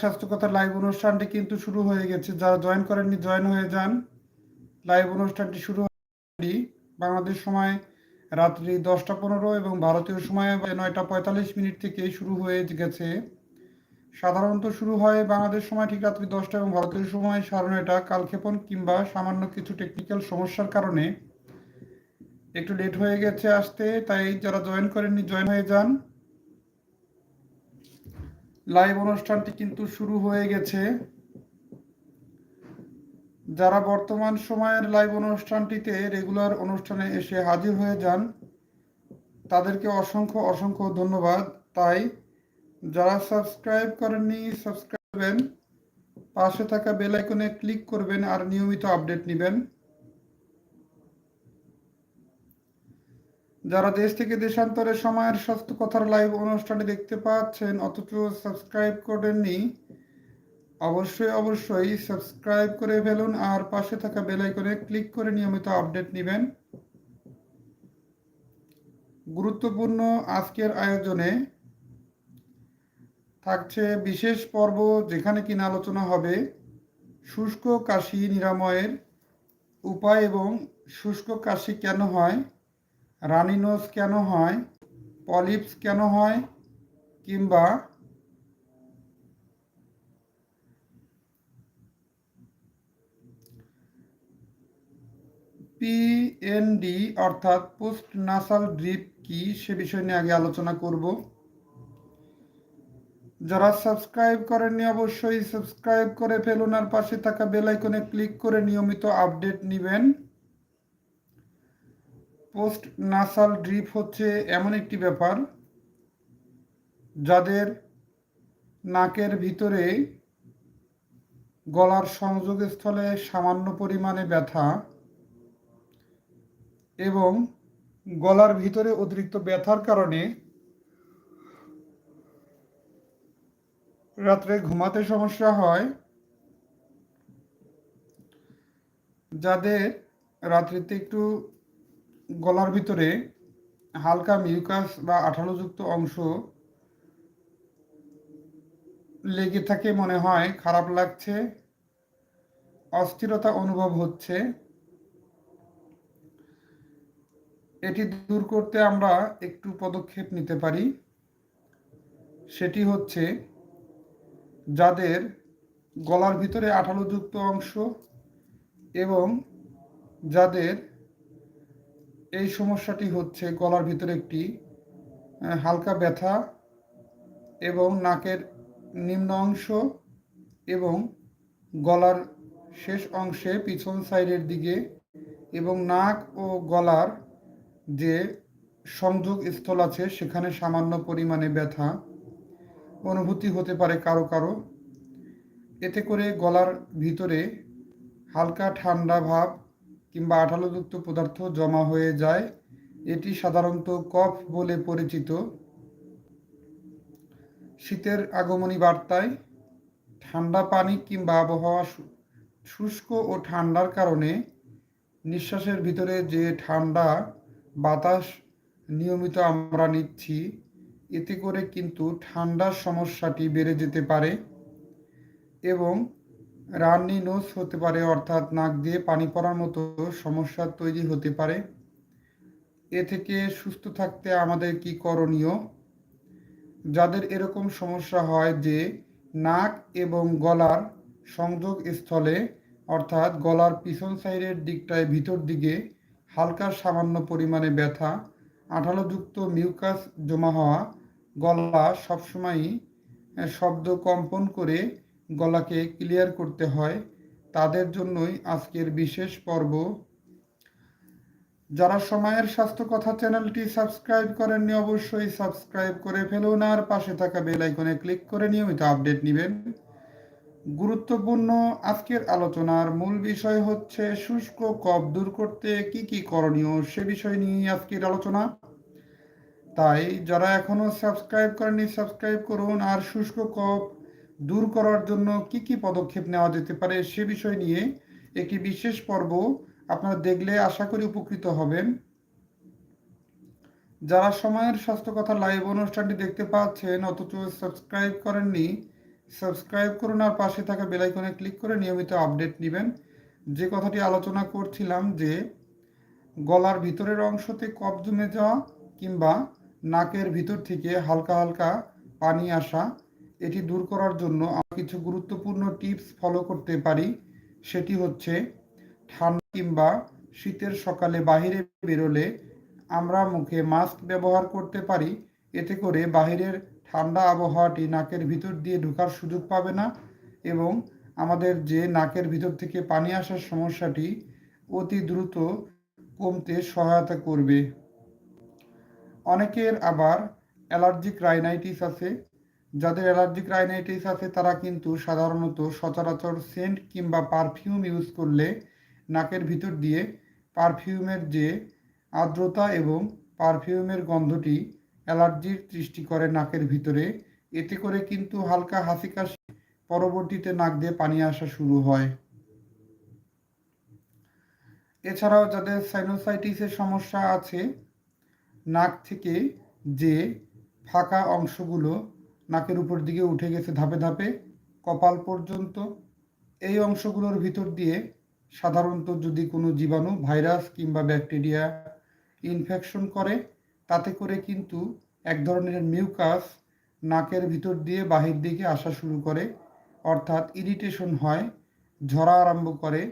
স্বাস্থ্যকতা live অনুষ্ঠানটি কিন্তু শুরু হয়ে গেছে। যারা জয়েন করেননি জয়েন হয়ে যান। লাইভ অনুষ্ঠানটি শুরু বাংলাদেশ সময় রাত্রি দশটা পনেরো এবং ভারতীয় সময় নয়টা পঁয়তাল্লিশ মিনিট থেকে শুরু হয়ে গেছে। সাধারণত শুরু হয় বাংলাদেশ সময় ঠিক রাত্রি দশটা এবং ভারতীয় সময় সাড়ে নয়টা। কালক্ষেপণ কিংবা সামান্য কিছু টেকনিক্যাল সমস্যার কারণে একটু লেট হয়ে গেছে আসতে। তাই যারা জয়েন করেননি জয়েন হয়ে যান। লাইভ অনুষ্ঠানটি কিন্তু শুরু হয়ে গেছে। যারা বর্তমান সময়ের লাইভ অনুষ্ঠানটিতে রেগুলার অনুষ্ঠানে এসে হাজির হয়ে যান, তাদেরকে অসংখ্য অসংখ্য ধন্যবাদ। তাই যারা সাবস্ক্রাইব করেননি, সাবস্ক্রাইব করবেন, পাশে থাকা বেল আইকনে ক্লিক করবেন আর নিয়মিত আপডেট নেবেন। যারা দেশ থেকে দেশান্তরে সময়ের স্বাস্থ্য কথার লাইভ অনুষ্ঠানে দেখতে পাচ্ছেন, অথচ সাবস্ক্রাইব করেননি, অবশ্যই অবশ্যই সাবস্ক্রাইব করে ফেলুন আর পাশে থাকা বেল আইকনে ক্লিক করে নিয়মিত আপডেট নেবেন। গুরুত্বপূর্ণ আজকের আয়োজনে থাকছে বিশেষ পর্ব যেখানে কিনা আলোচনা হবে শুষ্ক কাশি নিরাময়ের উপায় এবং শুষ্ক কাশি কেন হয় রানিনোস কেন হয়? পলিপস কেন হয়? কিংবা পিএনডি অর্থাৎ পোস্ট নাসাল ড্রিপ কি? সে বিষয় নিয়ে আগে আলোচনা করব। যারা সাবস্ক্রাইব করেননি অবশ্যই সাবস্ক্রাইব করে ফেলুন আর পাশে থাকা বেল আইকনে ক্লিক করে নিয়মিত আপডেট নেবেন। পোস্ট নাসাল ড্রিপ হচ্ছে এমন একটি ব্যাপার যাদের নাকের ভিতরে গলার সংযোগস্থলে সামান্য পরিমাণে ব্যথা এবং গলার ভিতরে অতিরিক্ত ব্যথার কারণে রাত্রে ঘুমাতে সমস্যা হয়। যাদের রাত্রিতে একটু গলার ভিতরে হালকা মিউকাস বা আঠালোযুক্ত অংশ লেগে থাকে মনে হয়, খারাপ লাগছে, অস্থিরতা অনুভব হচ্ছে। এটি দূর করতে আমরা একটু পদক্ষেপ নিতে পারি। সেটি হচ্ছে যাদের গলার ভিতরে আঠালোযুক্ত অংশ এবং যাদের এই সমস্যাটি হচ্ছে গলার ভিতরে একটি হালকা ব্যথা এবং নাকের নিম্ন অংশ এবং গলার শেষ অংশে পিছন সাইডের দিকে এবং নাক ও গলার যে সংযোগ স্থল আছে সেখানে সামান্য পরিমাণে ব্যথা অনুভূতি হতে পারে কারও কারও। এতে করে গলার ভিতরে হালকা ঠান্ডা ভাব কিংবা আঠালোযুক্ত পদার্থ জমা হয়ে যায়। এটি সাধারণত কফ বলে পরিচিত। শীতের আগমনী বার্তায় ঠান্ডা পানি কিংবা আবহাওয়া শুষ্ক ও ঠান্ডার কারণে নিঃশ্বাসের ভিতরে যে ঠান্ডা বাতাস নিয়মিত আমরা নিচ্ছি, এতে করে কিন্তু ঠান্ডার সমস্যাটি বেড়ে যেতে পারে এবং রান্নি নোস হতে পারে, অর্থাৎ নাক দিয়ে পানি পড়ার মতো সমস্যা তৈরি হতে পারে। এ থেকে সুস্থ থাকতে আমাদের কি করণীয়? যাদের এরকম সমস্যা হয় যে নাক এবং গলার সংযোগ স্থলে, অর্থাৎ গলার পিছন সাইডের দিকটায় ভিতর দিকে হালকা সামান্য পরিমাণে ব্যথা, আঠালোযুক্ত মিউকাস জমা হওয়া, গলা সবসময়ই শব্দ কম্পন করে গলাকে ক্লিয়ার করতে হয়। তাদের জন্যই আজকের বিশেষ পর্ব। যারা সময়ের স্বাস্থ্য কথা চ্যানেলটি সাবস্ক্রাইব করেননি, অবশ্যই সাবস্ক্রাইব করে ফেলুন আর পাশে থাকা বেল আইকনে ক্লিক করে নিয়মিত আপডেট নেবেন। গুরুত্বপূর্ণ আজকের আলোচনার মূল বিষয় হচ্ছে, শুষ্ক কফ দূর করতে কি কি করণীয় সে বিষয় নিয়ে আজকের আলোচনা। তাই যারা এখনও সাবস্ক্রাইব করেননি, সাবস্ক্রাইব করুন। আর শুষ্ক কফ দূর করার জন্য কি কি পদক্ষেপ নেওয়া যেতে পারে সে বিষয় নিয়ে একটি বিশেষ পর্ব আপনারা দেখলে আশা করি উপকৃত হবেন। যারা সময়ের স্বাস্থ্য কথা লাইভ অনুষ্ঠানটি দেখতে পাচ্ছেন, অথচ সাবস্ক্রাইব করেননি সাবস্ক্রাইব করুন আর পাশে থাকা বেলাইকনে ক্লিক করে নিয়মিত আপডেট নেবেন। যে কথাটি আলোচনা করছিলাম যে, গলার ভিতরের অংশতে কফ জমে যাওয়া কিংবা নাকের ভিতর থেকে হালকা হালকা পানি আসা এটি দূর করার জন্য আমরা কিছু গুরুত্বপূর্ণ টিপস ফলো করতে পারি। সেটি হচ্ছে, ঠান্ডা কিংবা শীতের সকালে বাহিরে বেরোলে আমরা মুখে মাস্ক ব্যবহার করতে পারি। এতে করে বাহিরের ঠান্ডা আবহাওয়াটি নাকের ভিতর দিয়ে ঢোকার সুযোগ পাবে না এবং আমাদের যে নাকের ভিতর থেকে পানি আসার সমস্যাটি অতি দ্রুত কমতে সহায়তা করবে। অনেকের আবার অ্যালার্জিক রাইনাইটিস আছে। যাদের অ্যালার্জিক রাইনাইটিস আছে, তারা কিন্তু সাধারণত সচরাচর সেন্ট কিংবা পারফিউম ইউজ করলে নাকের ভিতর দিয়ে পারফিউমের যে আর্দ্রতা এবং পারফিউমের গন্ধটি অ্যালার্জির সৃষ্টি করে নাকের ভিতরে, এতে করে কিন্তু হালকা হাসি কাশি পরবর্তীতে নাক দিয়ে পানি আসা শুরু হয়। এছাড়াও যাদের সাইনোসাইটিসের সমস্যা আছে, নাক থেকে যে ফাঁকা অংশগুলো নাকের উপর দিকে উঠে গেছে ধাপে ধাপে, কপাল পর্যন্ত। এই অংশগুলোর ভিতর দিয়ে সাধারণত যদি কোনো জীবাণু, ভাইরাস কিংবা ব্যাকটেরিয়া ইনফেকশন করে, তাতে করে কিন্তু এক ধরনের মিউকাস নাকের ভিতর দিয়ে বাহির দিকে আসা শুরু করে, অর্থাৎ ইরিটেশন হয়, ঝরা আরম্ভ করে।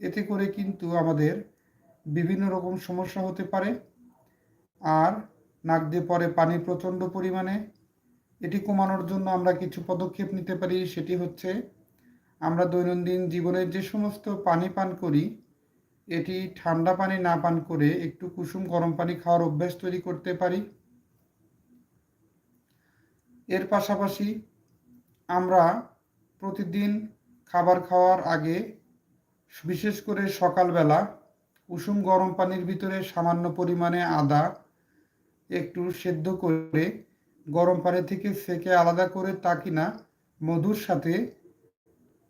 এতে করে কিন্তু আমাদের বিভিন্ন রকম সমস্যা হতে পারে। আর নাক দিয়ে পরে পানি প্রচণ্ড পরিমাণে এটি কমানোর জন্য আমরা কিছু পদক্ষেপ নিতে পারি, সেটি হচ্ছে আমরা দৈনন্দিন জীবনে যে সমস্ত পানি পান করি, এটি ঠান্ডা পানি না পান করে একটু কুসুম গরম পানি খাওয়ার অভ্যাস তৈরি করতে পারি। এর পাশাপাশি আমরা প্রতিদিন খাবার খাওয়ার আগে বিশেষ করে সকালবেলা কুসুম গরম পানির ভিতরে সামান্য পরিমাণে আদা একটু সেদ্ধ করে গরম পানি থেকে সেকে আলাদা করে তা কিনা মধুর সাথে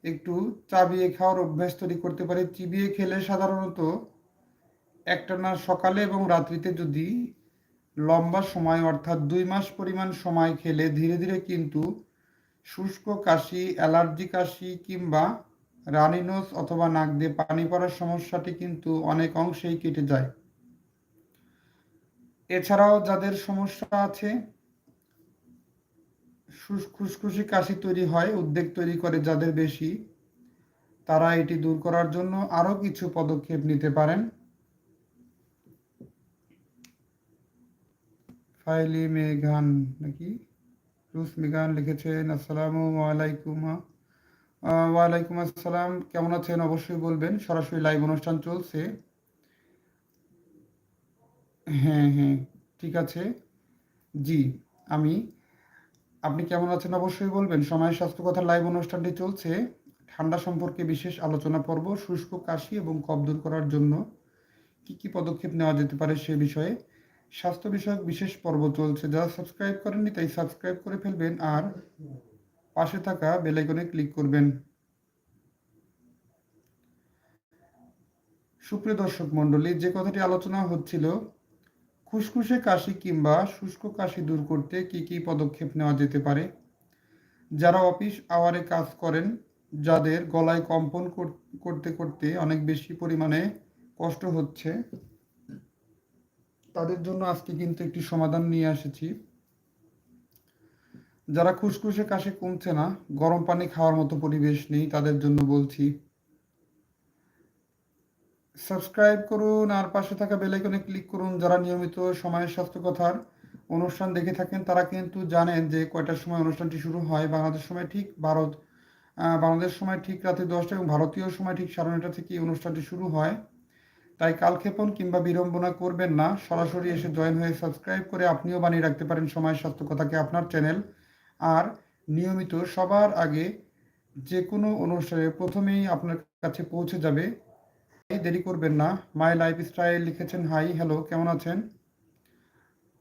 একটু চাবিয়ে খাওয়ার অভ্যাস তৈরি করতে পারি। চিবিয়ে খেলে সাধারণত একটানা সকালে এবং রাত্রিতে যদি লম্বা সময় অর্থাৎ দুই মাস পরিমাণ সময় খেলে ধীরে ধীরে কিন্তু শুষ্ক কাশি, অ্যালার্জি কাশি কিংবা রানিনোস অথবা নাক দিয়ে পানি পড়ার সমস্যাটি কিন্তু অনেক অংশেই কেটে যায়। এছাড়াও যাদের সমস্যা আছে খুশখুশি কাশি তৈরি হয়, উদ্বেগ তৈরি করে যাদের বেশি। তারা এটি দূর করার জন্য আরও কিছু পদক্ষেপ নিতে পারেন। ফাইলি মেঘান নাকি? রুস মেঘান লিখেছেন, আসসালামু আলাইকুম ওয়ালাইকুম আসসালাম। কেমন আছেন? অবশ্যই বলবেন। সরাসরি লাইভ অনুষ্ঠান চলছে। হ্যাঁ হ্যাঁ ঠিক আছে। জি, আমি আপনি কেমন আছেন অবশ্যই বলবেন। সময় স্বাস্থ্য কথার লাইভ অনুষ্ঠানটি চলছে। ঠান্ডা সম্পর্কে বিশেষ আলোচনা পর্ব, শুষ্ক, কাশি এবং কফ দূর করার জন্য কি কি পদক্ষেপ নেওয়া যেতে পারে সে বিষয়ে স্বাস্থ্য বিষয়ক বিশেষ পর্ব চলছে। যারা সাবস্ক্রাইব করেননি তাই সাবস্ক্রাইব করে ফেলবেন আর পাশে থাকা বেলাইকনে ক্লিক করবেন। সুপ্রিয় দর্শক মণ্ডলী, যে কথাটি আলোচনা হচ্ছিল খুসখুসে কাশি কিংবা শুষ্ক কাশি দূর করতে কি কি পদক্ষেপ নেওয়া যেতে পারে? যারা অফিস আওয়ারে কাজ করেন, যাদের গলায় কম্পন করতে করতে অনেক বেশি পরিমাণে কষ্ট হচ্ছে, তাদের জন্য আজকে কিন্তু একটি সমাধান নিয়ে এসেছি। যারা খুসখুসে কাশি কমছে না, গরম পানি খাওয়ার মতো পরিবেশ নেই, তাদের জন্য বলছি সাবস্ক্রাইব করুন আর পাশে থাকা বেলাইকনে ক্লিক করুন যারা নিয়মিত সময়ের স্বাস্থ্য কথার অনুষ্ঠান দেখে থাকেন, তারা কিন্তু জানেন যে কয়টার সময় অনুষ্ঠানটি শুরু হয়। বাংলাদেশ সময় ঠিক ভারত বাংলাদেশ সময় ঠিক রাতে দশটা এবং ভারতীয় সময় ঠিক সাড়ে নটা থেকে অনুষ্ঠানটি শুরু হয়। তাই কালক্ষেপণ কিংবা বিড়ম্বনা করবেন না। সরাসরি এসে জয়েন হয়ে সাবস্ক্রাইব করে আপনিও বানিয়ে রাখতে পারেন সময় স্বাস্থ্য কথাকে আপনার চ্যানেল আর নিয়মিত সবার আগে যে কোনো অনুষ্ঠানে প্রথমেই আপনার কাছে পৌঁছে যাবে। দেরি করবেন না। মাই লাইফ স্টাইল লিখেছেন। হাই হ্যালো কেমন আছেন?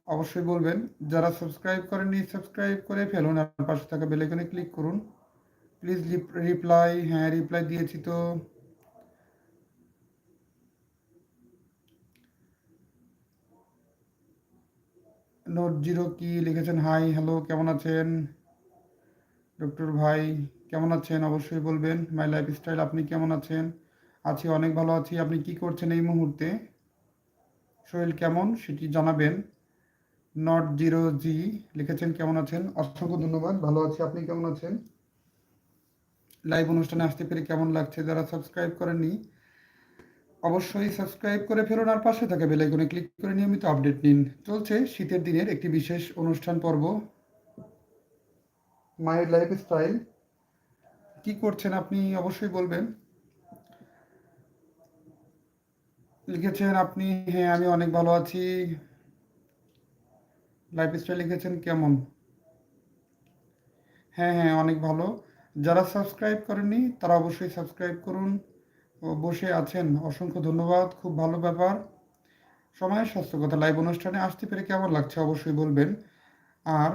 অবশ্যই বলবেন। যারা সাবস্ক্রাইব করেননি সাবস্ক্রাইব করে ফেলুন আর পাশে থাকা বেলেকনে ক্লিক করুন। প্লিজ রিপ্লাই হ্যাঁ রিপ্লাই দিয়েছি তো। নোট জিরো কি লিখেছেন? হাই হ্যালো কেমন আছেন? ডক্টর ভাই, কেমন আছেন? অবশ্যই বলবেন। মাই লাইফ স্টাইল আপনি কেমন আছেন? আছি, অনেক ভালো আছি। আপনি কি করছেন এই মুহূর্তে? শরীর কেমন? সেটি জানাবেন। নট জিরো জি, লিখেছেন, কেমন আছেন? অসংখ্য ধন্যবাদ। ভালো আছি, আপনি কেমন আছেন? লাইভ অনুষ্ঠানে আসতে পেরে কেমন লাগছে? যারা সাবস্ক্রাইব করেননি, অবশ্যই সাবস্ক্রাইব করে ফেলুন আর পাশে থাকা বেলাইকনে ক্লিক করে নিয়মিত আপডেট নিন। চলছে শীতের দিনের একটি বিশেষ অনুষ্ঠান পর্ব। মাই লাইফ স্টাইল কি করছেন আপনি? অবশ্যই বলবেন। লিখেছেন আপনি? হ্যাঁ আমি অনেক ভালো আছি। লাইফ স্টাইল লিখেছেন কেমন? হ্যাঁ হ্যাঁ অনেক ভালো। যারা সাবস্ক্রাইব করেননি, তারা অবশ্যই সাবস্ক্রাইব করুন। বসে আছেন, অসংখ্য ধন্যবাদ, খুব ভালো ব্যাপার। সময়ের স্বাস্থ্য কথা লাইভ অনুষ্ঠানে আসতে পেরে কেমন লাগছে অবশ্যই বলবেন। আর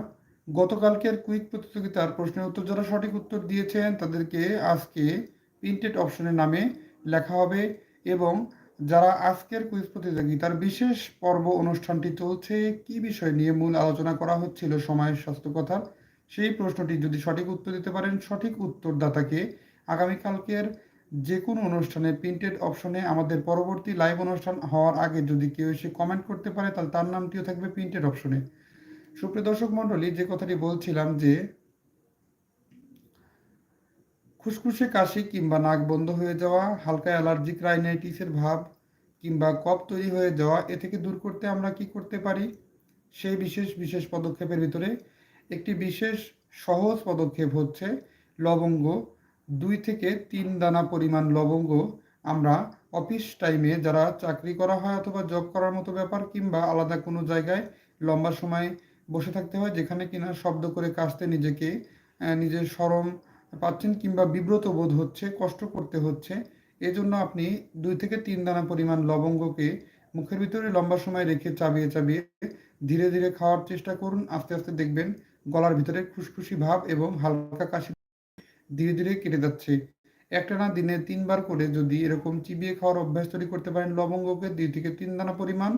গতকালকের কুইক প্রতিযোগিতার প্রশ্নের উত্তর যারা সঠিক উত্তর দিয়েছেন, তাদেরকে আজকে প্রিন্টেড অপশনের নামে লেখা হবে এবং যারা আজকের কুইজ প্রতিযোগিতার বিশেষ পর্ব অনুষ্ঠানটি চলছে, কি বিষয় নিয়ে মূল আলোচনা করা হচ্ছিল সময়ের স্বাস্থ্য কথা সেই প্রশ্নটি যদি সঠিক উত্তর দিতে পারেন, সঠিক উত্তরদাতাকে আগামীকালকের যে কোনো অনুষ্ঠানে প্রিন্টেড অপশনে আমাদের পরবর্তী লাইভ অনুষ্ঠান হওয়ার আগে যদি কেউ এসে কমেন্ট করতে পারে, তাহলে তার নামটিও থাকবে প্রিন্টেড অপশনে সুপ্রিয় দর্শক মণ্ডলী, যে কথাটি বলছিলাম যে খুসখুসে কাশি কিংবা নাক বন্ধ হয়ে যাওয়া, হালকা অ্যালার্জিক রাইনাইটিসের ভাব কিংবা কফ তৈরি হয়ে যাওয়া, এ থেকে দূর করতে আমরা কি করতে পারি? সেই বিশেষ বিশেষ পদক্ষেপের ভিতরে একটি বিশেষ সহজ পদক্ষেপ হচ্ছে লবঙ্গ। দুই থেকে তিন দানা পরিমাণ লবঙ্গ আমরা অফিস টাইমে যারা চাকরি করা হয় অথবা জব করার মতো ব্যাপার কিংবা আলাদা কোনো জায়গায় লম্বা সময় বসে থাকতে হয় যেখানে কিনা শব্দ করে কাশতে নিজেকে নিজের সরম পাচ্ছেন কিংবা বিব্রত বোধ হচ্ছে, কষ্ট করতে হচ্ছে, এজন্য আপনি দুই থেকে তিন দানা পরিমাণ লবঙ্গকে মুখের ভিতরে লম্বা সময় রেখে চাবিয়ে চাবিয়ে ধীরে ধীরে খাওয়ার চেষ্টা করুন। আস্তে আস্তে দেখবেন গলার ভিতরে খুশখুশি ভাব এবং হালকা কাশি ধীরে ধীরে কেটে যাচ্ছে। একটানা দিনে তিনবার করে যদি এরকম চিবিয়ে খাওয়ার অভ্যাস তৈরি করতে পারেন লবঙ্গকে, দুই থেকে তিন দানা পরিমাণ।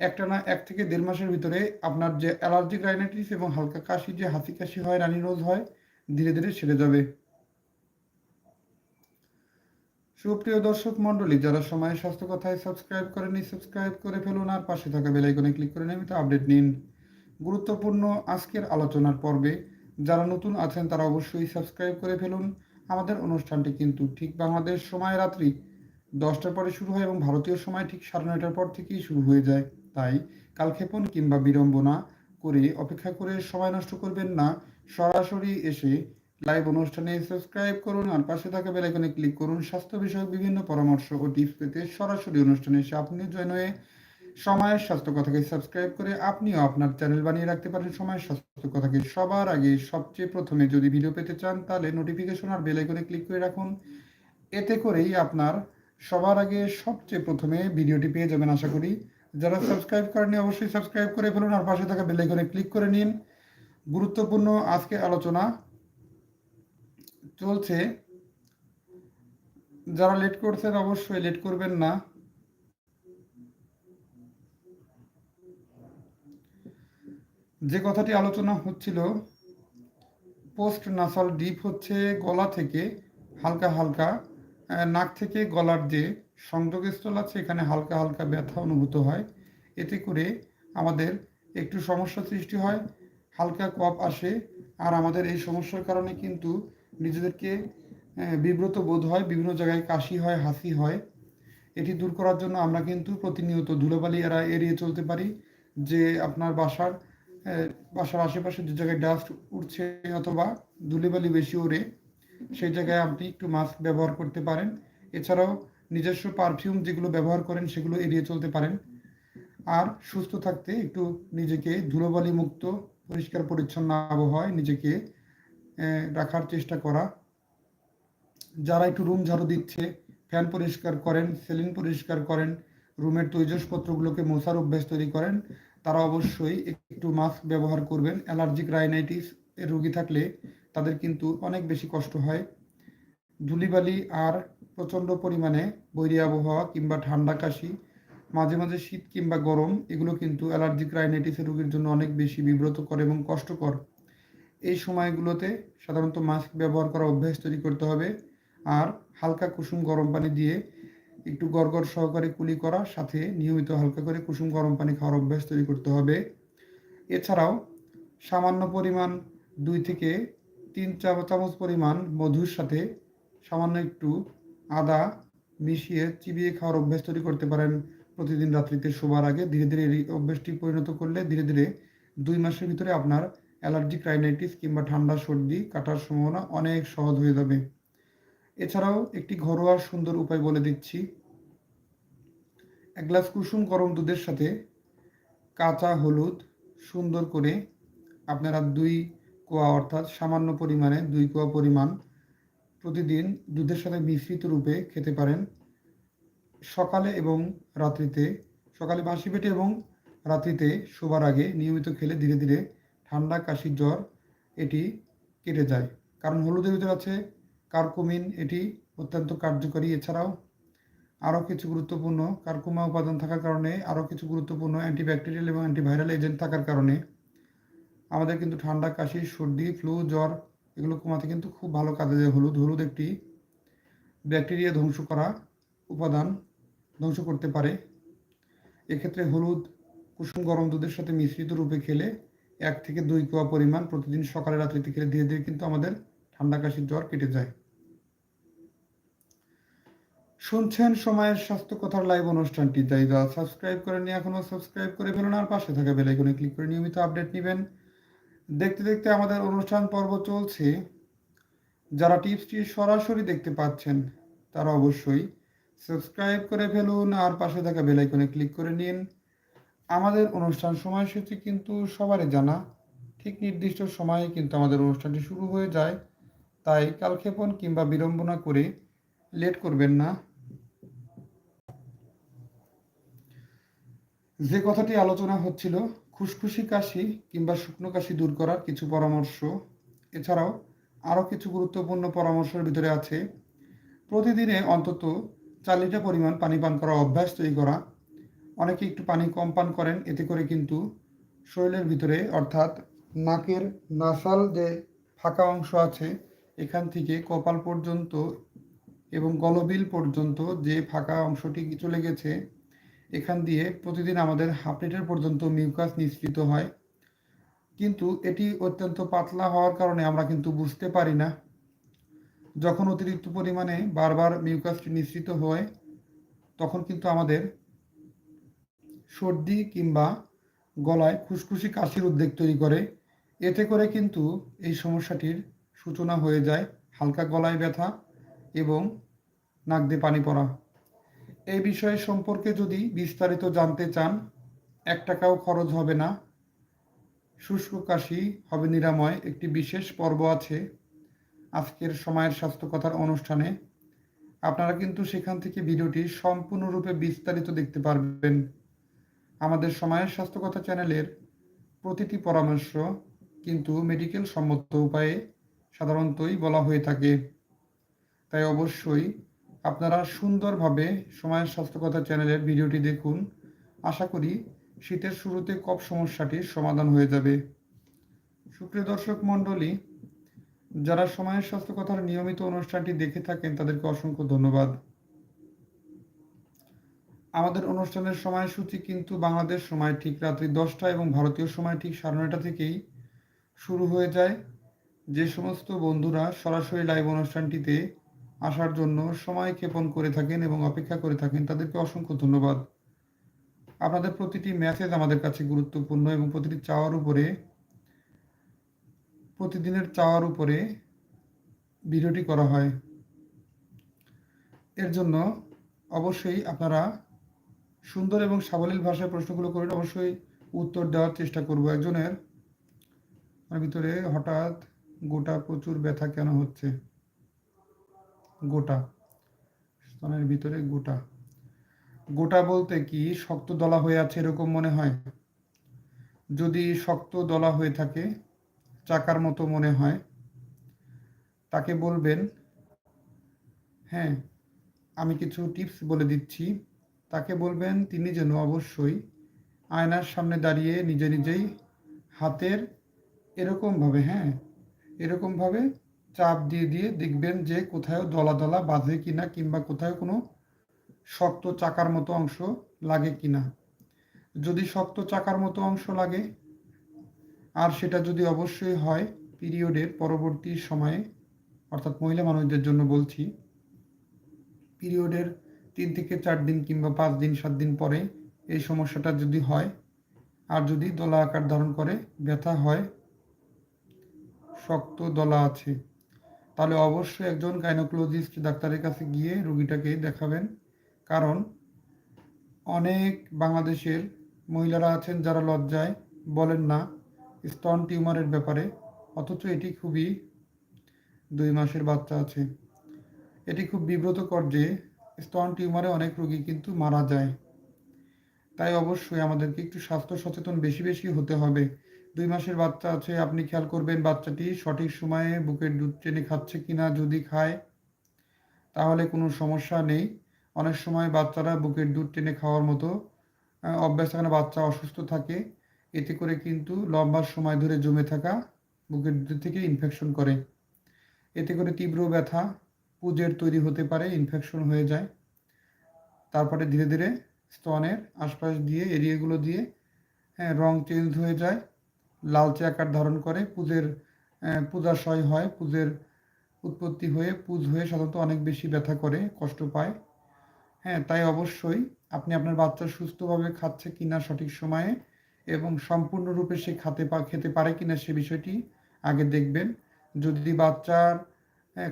একটানা এক থেকে দেড় মাসের ভিতরে আপনার যে অ্যালার্জিক রাইনাইটিস এবং হালকা কাশি, যে হাসি কাশি হয়, রানী রোজ হয় ধীরে ধীরে সেরে যাবে। সুপ্রিয় দর্শক মন্ডলী যারা সময় স্বাস্থ্য কথায় সাবস্ক্রাইব করেনি সাবস্ক্রাইব করে ফেলুন আর পাশে থাকা বেলাইকনে ক্লিক করে নিয়মিত আপডেট নিন। গুরুত্বপূর্ণ আজকের আলোচনার পর্বে যারা নতুন আছেন, তারা অবশ্যই সাবস্ক্রাইব করে ফেলুন। আমাদের অনুষ্ঠানটি কিন্তু ঠিক বাংলাদেশ সময় রাত্রি দশটার পরে শুরু হয় এবং ভারতীয় সময় ঠিক সাড়ে নয়টার পর থেকেই শুরু হয়ে যায়। তাই কালক্ষেপণ কিংবা বিড়ম্বনা করে অপেক্ষা করে সময় নষ্ট করবেন না। সরাসরি এসে লাইভ অনুষ্ঠানে সাবস্ক্রাইব করুন আর পাশে থাকা বেলাইকনে ক্লিক করুন। স্বাস্থ্য বিষয়ক বিভিন্ন পরামর্শ ও টিপস পেতে সরাসরি অনুষ্ঠানে এসে আপনি জয়েন হয়ে সময়ের স্বাস্থ্য কথাকে সাবস্ক্রাইব করে আপনিও আপনার চ্যানেল বানিয়ে রাখতে পারেন। সময়ের স্বাস্থ্য কথাকে সবার আগে সবচেয়ে প্রথমে যদি ভিডিও পেতে চান, তাহলে নোটিফিকেশন আর বেলাইকনে ক্লিক করে রাখুন। এতে করেই আপনার সবার আগে সবচেয়ে প্রথমে ভিডিওটি পেয়ে যাবেন আশা করি। যারা সাবস্ক্রাইব করেনি অবশ্যই সাবস্ক্রাইব করে ফেলুন আর পাশে থাকা বেলাইকনে ক্লিক করে নিন। গুরুত্বপূর্ণ আজকে আলোচনা চলছে। যারা লেট করছেন অবশ্যই লেট করবেন না। যে কথাটি আলোচনা হচ্ছিল পোস্ট নাসাল ডিপ হচ্ছে গলা থেকে হালকা হালকা নাক থেকে গলার যে সংযোগস্থল আছে, এখানে হালকা হালকা ব্যথা অনুভূত হয়। এতে করে আমাদের একটু সমস্যা সৃষ্টি হয়। হালকা কপ আসে। আর আমাদের এই সমস্যার কারণে কিন্তু নিজেদেরকে বিব্রত বোধ হয়, বিভিন্ন জায়গায় কাশি হয়, হাসি হয়। এটি দূর করার জন্য আমরা কিন্তু প্রতিনিয়ত ধুলোবালি এরা এড়িয়ে চলতে পারি যে আপনার বাসার বাসার আশেপাশে যে জায়গায় ডাস্ট উঠছে অথবা ধুলোবালি বেশি ওড়ে, সেই জায়গায় আপনি একটু মাস্ক ব্যবহার করতে পারেন। এছাড়াও নিজস্ব পারফিউম যেগুলো ব্যবহার করেন সেগুলো এড়িয়ে চলতে পারেন। আর সুস্থ থাকতে একটু নিজেকে ধুলোবালি মুক্ত পরিষ্কার পরিচ্ছন্ন আবহাওয়ায় নিজেকে রাখার চেষ্টা করা। যারা একটু রুম ঝাড়ু দিচ্ছে, ফ্যান পরিষ্কার করেন, সেলিং পরিষ্কার করেন, রুমের তৈজসপত্রগুলোকে মশার অভ্যাস তৈরি করেন, তারা অবশ্যই একটু মাস্ক ব্যবহার করবেন। অ্যালার্জিক রাইনাইটিস এর রোগী থাকলে তাদের কিন্তু অনেক বেশি কষ্ট হয়। ধুলিবালি আর প্রচণ্ড পরিমাণে বৈরী আবহাওয়া কিংবা ঠান্ডা কাশি মাঝে মাঝে শীত কিংবা গরম, এগুলো কিন্তু অ্যালার্জিক রাইনাইটিসের রোগীর জন্য অনেক বেশি বিব্রতকর এবং কষ্টকর। এই সময়গুলোতে সাধারণত মাস্ক ব্যবহার করা অভ্যাস তৈরি করতে হবে আর হালকা কুসুম গরম পানি দিয়ে একটু গড়গড় সহকারে কুলি করা সাথে নিয়মিত হালকা করে কুসুম গরম পানি খাওয়ার অভ্যাস তৈরি করতে হবে। এছাড়াও সামান্য পরিমাণ দুই থেকে তিন চা চামচ পরিমাণ মধুর সাথে সামান্য একটু আদা মিশিয়ে চিবিয়ে খাওয়ার অভ্যাস তৈরি করতে পারেন। প্রতিদিন রাত্রিতে শোবার আগে ধীরে ধীরে এই অভ্যেসটি পরিণত করলে ধীরে ধীরে দুই মাসের ভিতরে আপনার অ্যালার্জিক রাইনাইটিস কিংবা ঠান্ডা, সর্দি কাটার সম্ভাবনা অনেক সহজ হয়ে যাবে। এছাড়াও একটি ঘরোয়া সুন্দর উপায় বলে দিচ্ছি। এক গ্লাস কুসুম গরম দুধের সাথে কাঁচা হলুদ সুন্দর করে আপনারা দুই কোয়া অর্থাৎ সামান্য পরিমাণে দুই কোয়া পরিমাণ প্রতিদিন দুধের সাথে মিশ্রিত রূপে খেতে পারেন। সকালে এবং রাত্রিতে, সকালে বাসি পেটে এবং রাত্রিতে শোবার আগে নিয়মিত খেলে ধীরে ধীরে ঠান্ডা কাশি জ্বর এটি কেটে যায়। কারণ হলুদের ভিতরে আছে কার্কুমিন, এটি অত্যন্ত কার্যকরী। এছাড়াও আরও কিছু গুরুত্বপূর্ণ কার্কুমা উপাদান থাকার কারণে, আরও কিছু গুরুত্বপূর্ণ অ্যান্টিব্যাকটেরিয়াল এবং অ্যান্টিভাইরাল এজেন্ট থাকার কারণে আমাদের কিন্তু ঠান্ডা, কাশি, সর্দি, ফ্লু, জ্বর এগুলো কমাতে কিন্তু খুব ভালো কাজে দেয়। হলুদ হলুদ একটি ব্যাকটেরিয়া ধ্বংস করা উপাদান। ধ্বংস করতে পারে। এক্ষেত্রে হলুদ, কুসুম গরম দুধের সাথে মিশ্রিত রূপে খেলে এক থেকে দুই কোয়া পরিমাণ প্রতিদিন সকালে রাত্রিতে খেলে ধীরে ধীরে কিন্তু আমাদের ঠান্ডা কাশির জ্বর কেটে যায়। শুনছেন সময়ের স্বাস্থ্য কথার লাইভ অনুষ্ঠানটি তাই যা সাবস্ক্রাইব করেননি এখনও সাবস্ক্রাইব করে ফেলুন আর পাশে থাকা বেলাইকনে ক্লিক করে নিয়মিত আপডেট নেবেন। দেখতে দেখতে আমাদের অনুষ্ঠান পর্ব চলছে। যারা টিপসটি সরাসরি দেখতে পাচ্ছেন, তারা অবশ্যই সাবস্ক্রাইব করে ফেলুন আর পাশে থাকা বেলাইকনে ক্লিক করে নিন। আমাদের অনুষ্ঠান সময়সূচি কিন্তু সবারই জানা। ঠিক নির্দিষ্ট সময়ে কিন্তু আমাদের অনুষ্ঠানটি শুরু হয়ে যায়। তাই কালক্ষেপণ কিংবা বিড়ম্বনা করে লেট করবেন না। যে কথাটি আলোচনা হচ্ছিল, খুশখুশি কাশি কিংবা শুকনো কাশি দূর করার কিছু পরামর্শ। এছাড়াও আরও কিছু গুরুত্বপূর্ণ পরামর্শের ভিতরে আছে। প্রতিদিনে অন্তত চার লিটার পরিমাণ পানি পান করা অভ্যাস তৈরি করা। অনেকে একটু পানি কম পান করেন, এতে করে কিন্তু শরীরের ভিতরে অর্থাৎ নাকের নাসাল যে ফাঁকা অংশ আছে, এখান থেকে কপাল পর্যন্ত এবং গলবিল পর্যন্ত যে ফাঁকা অংশটি চলে গেছে, এখান দিয়ে প্রতিদিন আমাদের হাফ লিটার পর্যন্ত মিউকাস নিঃসৃত হয়। কিন্তু এটি অত্যন্ত পাতলা হওয়ার কারণে আমরা কিন্তু বুঝতে পারি না। যখন অতিরিক্ত পরিমাণে বারবার মিউকাসটি নিঃসৃত হয়, তখন কিন্তু আমাদের সর্দি কিংবা গলায় খুসখুসি কাশির উদ্বেগ তৈরি করে। এতে করে কিন্তু এই সমস্যাটির সূচনা হয়ে যায় হালকা গলায় ব্যথা এবং নাক দিয়ে পানি পড়া। এই বিষয় সম্পর্কে যদি বিস্তারিত জানতে চান, এক টাকাও খরচ হবে না। শুষ্ক কাশি হবে নিরাময় একটি বিশেষ পর্ব আছে। আজকের সময়ের স্বাস্থ্য কথার অনুষ্ঠানে। আপনারা কিন্তু সেখান থেকে ভিডিওটি সম্পূর্ণরূপে বিস্তারিত দেখতে পারবেন। আমাদের সময়ের স্বাস্থ্য কথা চ্যানেলের প্রতিটি পরামর্শ কিন্তু মেডিকেল সম্মত উপায়ে সাধারণতই বলা হয়ে থাকে। তাই অবশ্যই আপনারা সুন্দরভাবে সময়ের স্বাস্থ্যকথা চ্যানেলের ভিডিওটি দেখুন। আশা করি শীতের শুরুতে কফ সমস্যাটির সমাধান হয়ে যাবে। সুপ্রিয় দর্শক মণ্ডলী যারা সময়ের স্বাস্থ্যকথার নিয়মিত অনুষ্ঠানটি দেখে থাকেন, তাদেরকে অসংখ্য ধন্যবাদ। আমাদের অনুষ্ঠানের সময়সূচি কিন্তু বাংলাদেশ সময় ঠিক রাত্রি দশটা এবং ভারতীয় সময় ঠিক সাড়ে নয়টা থেকেই শুরু হয়ে যায়। যে সমস্ত বন্ধুরা সরাসরি লাইভ অনুষ্ঠানটিতে আসার জন্য সময় ক্ষেপণ করে থাকেন এবং অপেক্ষা করে থাকেন, তাদেরকে অসংখ্য ধন্যবাদ। আপনাদের প্রতিটি মেসেজ আমাদের কাছে গুরুত্বপূর্ণ এবং প্রতিটি চাওয়ার উপরে প্রতিদিনের চাওয়ার উপরে ভিডিওটি করা হয়। এর জন্য অবশ্যই আপনারা সুন্দর এবং সাবলীল ভাষায় প্রশ্নগুলো করে অবশ্যই উত্তর দেওয়ার চেষ্টা করব। একজনের ভিতরে হঠাৎ গোটা প্রচুর ব্যথা কেন হচ্ছে? গোটা। স্তনের ভিতরে গোটা। গোটা বলতে কি শক্ত দলা হয়ে আছে এরকম মনে হয়? যদি শক্ত দলা হয়ে থাকে চাকার মতো মনে হয়। তাকে বলবেন হ্যাঁ আমি কিছু টিপস বলে দিচ্ছি। তাকে বলবেন, তিনি যেন অবশ্যই আয়নার সামনে দাঁড়িয়ে নিজে নিজেই হাতের এরকমভাবে হ্যাঁ এরকমভাবে চাপ দিয়ে দিয়ে দেখবেন যে কোথাও দলা দলা বাঁধে কিনা কিংবা কোথাও কোনো শক্ত চাকার মতো অংশ লাগে কিনা। যদি শক্ত চাকার মতো অংশ লাগে আর সেটা যদি অবশ্যই হয়, পিরিয়ডের পরবর্তী সময়ে, অর্থাৎ মহিলা মানুষদের জন্য বলছি, পিরিয়ডের তিন থেকে চার দিন কিংবা পাঁচ দিন, সাত দিন পরে এই সমস্যাটা যদি হয়, আর যদি দলা আকার ধারণ করে, ব্যথা হয়, শক্ত দলা আছে, তাহলে অবশ্যই একজন গাইনোকোলজিস্ট ডাক্তারের কাছে গিয়ে রুগীটাকে দেখাবেন। কারণ অনেক বাংলাদেশের মহিলারা আছেন যারা লজ্জায় বলেন না স্তন টিউমারের ব্যাপারে, অথচ এটি খুবই দুই মাসের বাচ্চা আছে। এটি খুব বিব্রতকর যে স্তন টিউমারে অনেক রোগী কিন্তু মারা যায়। তাই অবশ্যই আমাদেরকে একটু স্বাস্থ্য সচেতন বেশি বেশি হতে হবে। দুই মাসের বাচ্চা আছে, আপনি খেয়াল করবেন বাচ্চাটি সঠিক সময়ে বুকের দুধ টেনে খাচ্ছে কিনা যদি খায়, তাহলে কোনো সমস্যা নেই। অনেক সময় বাচ্চারা বুকের দুধ টেনে খাওয়ার মতো অভ্যাস বাচ্চা অসুস্থ থাকে। এতে করে কিন্তু লম্বা সময় ধরে জমে থাকা বুকের থেকে ইনফেকশন করে। এতে করে তীব্র ব্যথা, পুজের তৈরি হতে পারে ইনফেকশন হয়ে যায়। তারপরে ধীরে ধীরে স্তনের আশপাশ দিয়ে, এরিয়াগুলো দিয়ে হ্যাঁ রং চেঞ্জ হয়ে যায়। লালচে আকার ধারণ করে, পুজের পূজাশয় হয়, পুজের উৎপত্তি হয়ে, পুজ হয়ে সাধারণত অনেক বেশি ব্যথা করে, কষ্ট পায়। হ্যাঁ তাই অবশ্যই আপনি আপনার বাচ্চা সুস্থভাবে খাচ্ছে কিনা সঠিক সময়ে এবং সম্পূর্ণরূপে সে খাতে পা, খেতে পারে কিনা সে বিষয়টি আগে দেখবেন। যদি বাচ্চার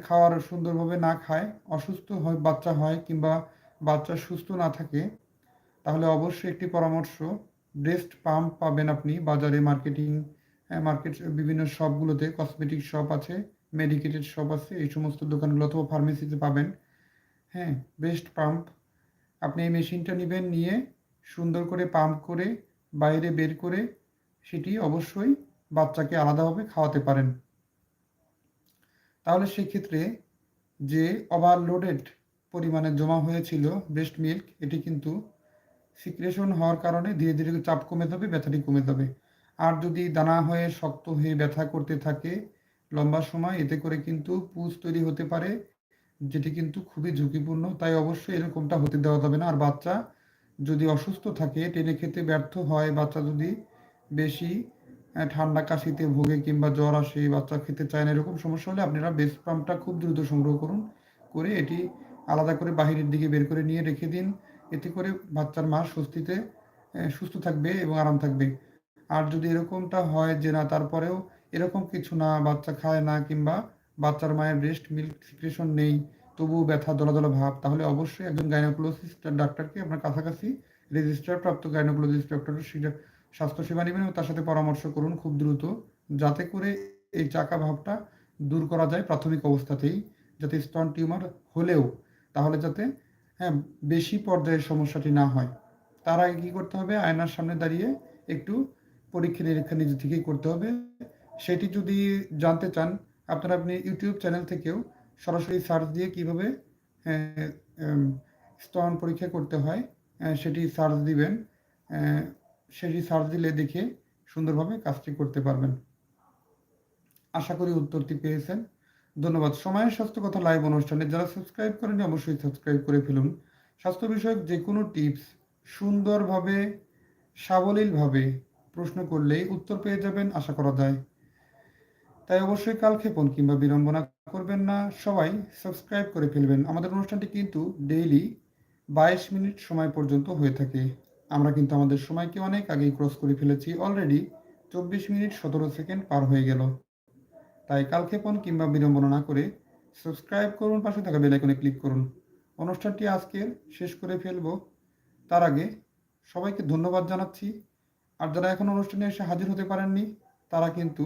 খাওয়ার সুন্দরভাবে না খায়, অসুস্থ হয়, বাচ্চা হয় কিংবা বাচ্চা সুস্থ না থাকে, তাহলে অবশ্যই একটি পরামর্শ, ব্রেস্ট পাম্প পাবেন আপনি বাজারে মার্কেটিং মার্কেট বিভিন্ন শপগুলোতে, কসমেটিক শপ আছে, মেডিকেটেড শপ আছে, এই সমস্ত দোকানগুলো অথবা ফার্মেসিতে পাবেন। হ্যাঁ ব্রেস্ট পাম্প, আপনি এই মেশিনটা নেবেন, নিয়ে সুন্দর করে পাম্প করে বাইরে বের করে সেটি অবশ্যই বাচ্চাকে আলাদাভাবে খাওয়াতে পারেন। তাহলে সেক্ষেত্রে যে ওভারলোডেড পরিমাণে জমা হয়েছিল ব্রেস্ট মিল্ক এটি কিন্তু সিক্রেশন হওয়ার কারণে ধীরে ধীরে চাপ কমে যাবে, ব্যথাটি কমে যাবে। আর যদি দানা হয়ে শক্ত হয়ে ব্যথা করতে থাকে লম্বা সময়, এতে করে কিন্তু পুজ তৈরি হতে পারে, যেটি কিন্তু খুবই ঝুঁকিপূর্ণ। তাই অবশ্যই এরকমটা হতে দেওয়া যাবে না। আর বাচ্চা যদি অসুস্থ থাকে, টেনে খেতে ব্যর্থ হয়, বাচ্চা যদি বেশি ঠান্ডা কাশিতে ভোগে কিংবা জ্বর আসে, বাচ্চা খেতে চায় না, এরকম সমস্যা হলে আপনারা বেস্ট পাম্পটা খুব দ্রুত সংগ্রহ করুন। করে এটি আলাদা করে বাহিরের দিকে বের করে নিয়ে রেখে দিন। এতে করে বাচ্চার মা স্বস্তিতে সুস্থ থাকবে এবং আরাম থাকবে। আর যদি এরকমটা হয় যে না, তারপরেও এরকম কিছু না, বাচ্চা খায় না কিংবা বাচ্চার মায়ের ব্রেস্ট মিল্ক সিক্রেশন নেই তবুও ব্যথা দলা ভাব, তাহলে অবশ্যই একজন গাইনোকোলজিস্ট ডাক্তারকে আপনার কাছাকাছি রেজিস্টার প্রাপ্ত গাইনোকোলজিস্ট ডক্টরের স্বাস্থ্যসেবা নেবেন এবং তার সাথে পরামর্শ করুন খুব দ্রুত, যাতে করে এই চাকা ভাবটা দূর করা যায় প্রাথমিক অবস্থাতেই, যাতে স্তন টিউমার হলেও, তাহলে যাতে হ্যাঁ বেশি পর্যায়ের সমস্যাটি না হয়। তার আগে কী করতে হবে? আয়নার সামনে দাঁড়িয়ে একটু পরীক্ষা নিরীক্ষা নিজে থেকেই করতে হবে। সেটি যদি জানতে চান, আপনারা আপনি ইউটিউব চ্যানেল থেকেও সরাসরি সার্চ দিয়ে কীভাবে স্তন পরীক্ষা করতে হয় সেটি সার্চ দিবেন সেটি সার্চ দিলে দেখে সুন্দরভাবে কাজটি করতে পারবেন। আশা করি উত্তরটি পেয়েছেন। ধন্যবাদ। সময়ের স্বাস্থ্য কথা লাইভ অনুষ্ঠানে যারা সাবস্ক্রাইব করেন অবশ্যই সাবস্ক্রাইব করে ফেলুন। স্বাস্থ্য বিষয়ক যে কোনো টিপস সুন্দরভাবে, সাবলীলভাবে প্রশ্ন করলেই উত্তর পেয়ে যাবেন, আশা করা যায়। তাই অবশ্যই কাল কালক্ষেপণ কিংবা বিড়ম্বনা করবেন না, সবাই সাবস্ক্রাইব করে ফেলবেন। আমাদের অনুষ্ঠানটি কিন্তু ডেইলি বাইশ মিনিট সময় পর্যন্ত হয়ে থাকে। আমরা কিন্তু আমাদের সময়কে অনেক আগেই ক্রস করে ফেলেছি। অলরেডি চব্বিশ মিনিট সতেরো সেকেন্ড পার হয়ে গেল। তাই কালক্ষেপণ কিংবা বিড়ম্বনা না করে সাবস্ক্রাইব করুন, পাশে থাকা বেলাইকনে ক্লিক করুন। অনুষ্ঠানটি আজকের শেষ করে ফেলব। তার আগে সবাইকে ধন্যবাদ জানাচ্ছি। আর যারা এখন অনুষ্ঠানে এসে হাজির হতে পারেননি, তারা কিন্তু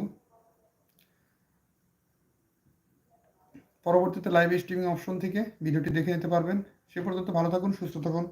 পরবর্তীতে লাইভ স্ট্রিমিং অপশন থেকে ভিডিওটি দেখে নিতে পারবেন। সে পর্যন্ত ভালো থাকুন, সুস্থ থাকুন।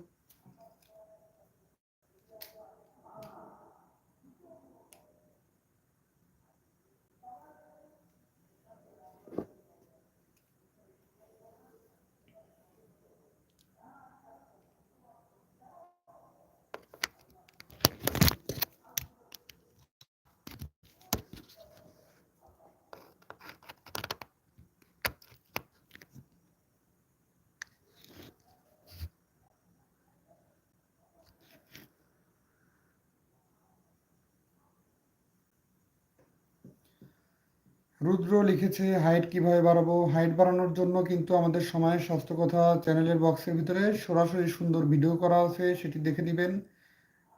রুদ্র লিখেছে, হাইট কীভাবে বাড়াবো? হাইট বাড়ানোর জন্য কিন্তু আমাদের সময়ের স্বাস্থ্য কথা চ্যানেলের বক্সের ভিতরে সরাসরি সুন্দর ভিডিও করা আছে, সেটি দেখে নেবেন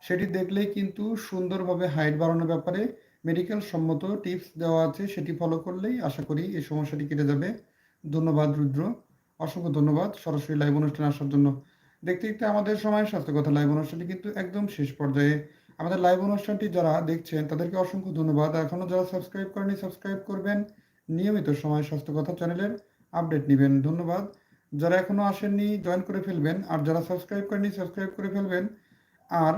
সেটি দেখলেই কিন্তু সুন্দরভাবে হাইট বাড়ানোর ব্যাপারে মেডিকেল সম্মত টিপস দেওয়া আছে, সেটি ফলো করলেই আশা করি এই সমস্যাটি কেটে যাবে। ধন্যবাদ, রুদ্র। অসংখ্য ধন্যবাদ সরাসরি লাইভ অনুষ্ঠানে আসার জন্য। দেখতে দেখতে আমাদের সময়ের স্বাস্থ্য কথা লাইভ অনুষ্ঠানটি কিন্তু একদম শেষ পর্যায়ে আমাদের লাইভ অনুষ্ঠানটি যারা দেখছেন, তাদেরকে অসংখ্য ধন্যবাদ। এখনও যারা সাবস্ক্রাইব করেনি সাবস্ক্রাইব করবেন। নিয়মিত সময় স্বাস্থ্য কথা চ্যানেলের আপডেট নেবেন। ধন্যবাদ। যারা এখনও আসেননি জয়েন করে ফেলবেন। আর যারা সাবস্ক্রাইব করেনি সাবস্ক্রাইব করে ফেলবেন। আর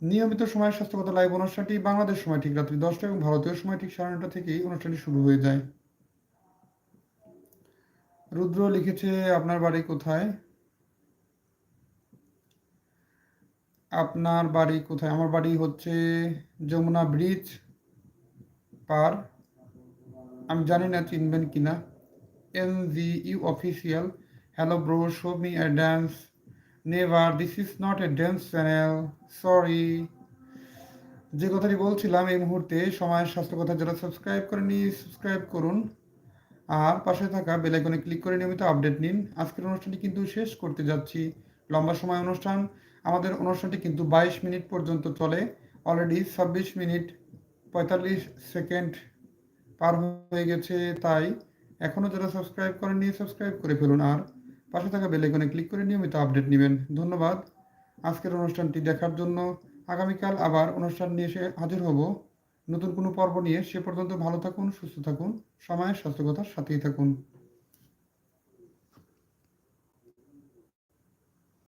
নিয়মিত সময় স্বাস্থ্য কথা লাইভ অনুষ্ঠানটি বাংলাদেশ সময় ঠিক রাত্রি দশটা এবং ভারতীয় সময় ঠিক সাড়ে নটা থেকেই অনুষ্ঠানটি শুরু হয়ে যায়। রুদ্র লিখেছে, আপনার বাড়ি কোথায়? আপনার বাড়ি কোথায়? আমার বাড়ি হচ্ছে যমুনা ব্রিজ পার। আমি জানি না চিনবেন কিনা N G U official. Hello bro, show me a dance. Never, this is not a dance channel. Sorry. যে কথাটি বলছিলাম এই মুহূর্তে, সময়ের স্বাস্থ্য কথা যারা সাবস্ক্রাইব করেনি, সাবস্ক্রাইব করুন। আর পাশে থাকা বেল আইকনে ক্লিক করে নিয়মিত আপডেট নিন। আজকের অনুষ্ঠানটি কিন্তু শেষ করতে যাচ্ছি। লম্বা সময় অনুষ্ঠান। আমাদের অনুষ্ঠানটি কিন্তু বাইশ মিনিট পর্যন্ত চলে। অলরেডি ছাব্বিশ মিনিট পঁয়তাল্লিশ সেকেন্ড পার হয়ে গেছে, তাই এখনও যারা সাবস্ক্রাইব করেননি, সাবস্ক্রাইব করে ফেলুন। আর পাশে থাকা বেল আইকনে ক্লিক করে নিয়মিত আপডেট নেবেন। ধন্যবাদ। আজকের অনুষ্ঠানটি দেখার জন্য আগামীকাল আবার অনুষ্ঠান নিয়ে এসে হাজির হব। নতুন কোনো পর্ব নিয়ে সে পর্যন্ত ভালো থাকুন, সুস্থ থাকুন, সময়ের স্বাস্থ্যকতার সাথেই থাকুন।